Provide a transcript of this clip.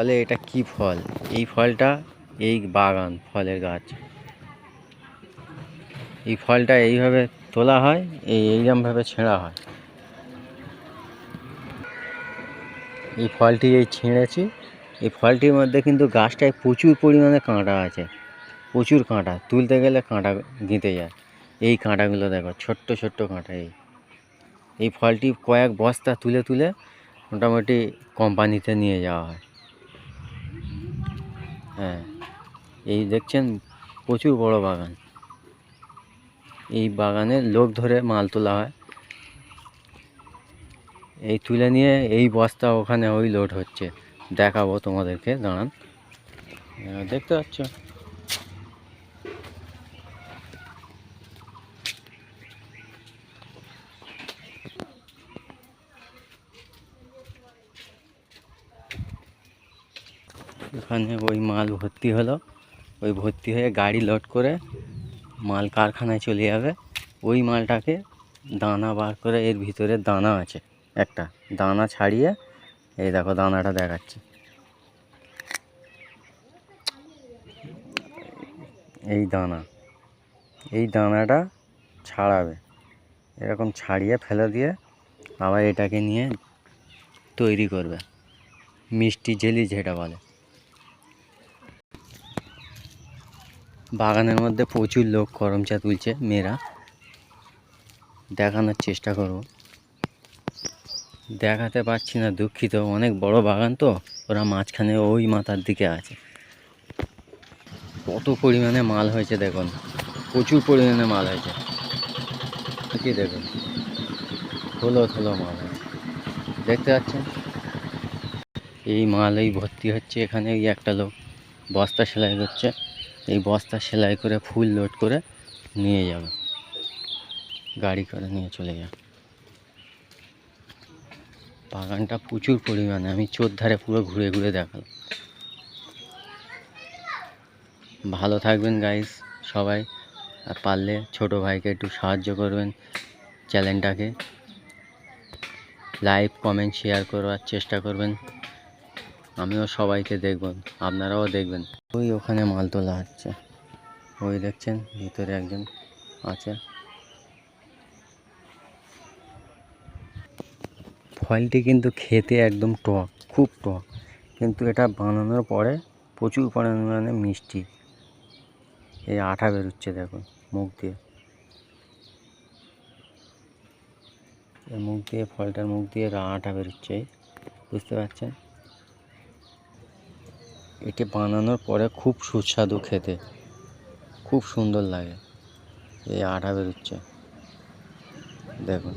বলে এটা কি ফল? এই ফলটা এই বাগান, ফলের গাছ। এই ফলটা এইভাবে তোলা হয়, এই এইরকমভাবে ছেঁড়া হয়। এই ফলটি এই ছিঁড়েছি। এই ফলটির মধ্যে কিন্তু গাছটায় প্রচুর পরিমাণে কাঁটা আছে। প্রচুর কাঁটা, তুলতে গেলে কাঁটা গেঁথে যায়। এই কাঁটাগুলো দেখো, ছোট্ট ছোট্ট কাঁটা এই। এই ফলটি কয়েক বস্তা তুলে তুলে মোটামুটি কোম্পানিতে নিয়ে যাওয়া হয়। হ্যাঁ। এই দেখছেন, প্রচুর বড় বাগান। এই বাগানে লোক ধরে মাল তোলা হয়। এই তুলে নিয়ে এই বস্তা ওখানে ওই লোড হচ্ছে। দেখাবো তোমাদেরকে, দাঁড়ান। দেখতে পাচ্ছ? এখানে ওই মাল ভর্তি হলো। ওই ভর্তি হয়ে গাড়ি লোড করে মাল কারখানায় চলে যাবে। ওই মালটাকে দানা বার করে এর ভিতরে দানা আছে, একটা দানা ছাড়িয়ে এই দেখো দানাটা দেখাচ্ছি। এই দানা, এই দানাটা ছাড়াবে। এরকম ছাড়িয়ে ফেলে দিয়ে আবার এটাকে নিয়ে তৈরি করবে। মিষ্টি জেলি যেটা বলে। বাগানের মধ্যে প্রচুর লোক করমচা তুলছে, মেয়েরা। দেখানোর চেষ্টা করব। দেখাতে পারছি না, দুঃখিত। অনেক বড় বাগান তো, ওরা মাঝখানে ওই মাথার দিকে আছে। কত পরিমাণে মাল হয়েছে দেখুন। প্রচুর পরিমাণে মাল হয়েছে। কি দেখুন। থলো থলো মাল হয়েছে। দেখতে পাচ্ছেন? এই মাল এই ভর্তি হচ্ছে এখানে, এই একটা লোক। বস্তা সেলাই করছে। এই বস্তা সেলাই করে, ফুল লোড করে নিয়ে যাবে। গাড়ি করে নিয়ে চলে যাবে। বাগানটা প্রচুর পরিমাণে, আমি চোর ধারে পুরো ঘুরে ঘুরে দেখালাম। ভালো থাকবেন গাইস সবাই। আর পারলে ছোট ভাইকে একটু সাহায্য করবেন চ্যানেলটাকে লাইক কমেন্ট শেয়ার করার চেষ্টা করবেন। আমিও সবাইকে দেখব, আপনারাও দেখবেন। ওই ওখানে মাল তোলা হচ্ছে। ওই দেখছেন, ভিতরে একজন আছে। ফলটি কিন্তু খেতে একদম টক, খুব টক। কিন্তু এটা বানানোর পরে প্রচুর পরিমাণে মিষ্টি। এই আঠা বেরোচ্ছে দেখুন, মুখ দিয়ে। মুখ দিয়ে, ফলটার মুখ দিয়ে আঠা বেরোচ্ছে বুঝতে পারছেন? এটি বানানোর পরে খুব সুস্বাদু খেতে। খুব সুন্দর লাগে। এই আটা বেরোচ্ছে। দেখুন।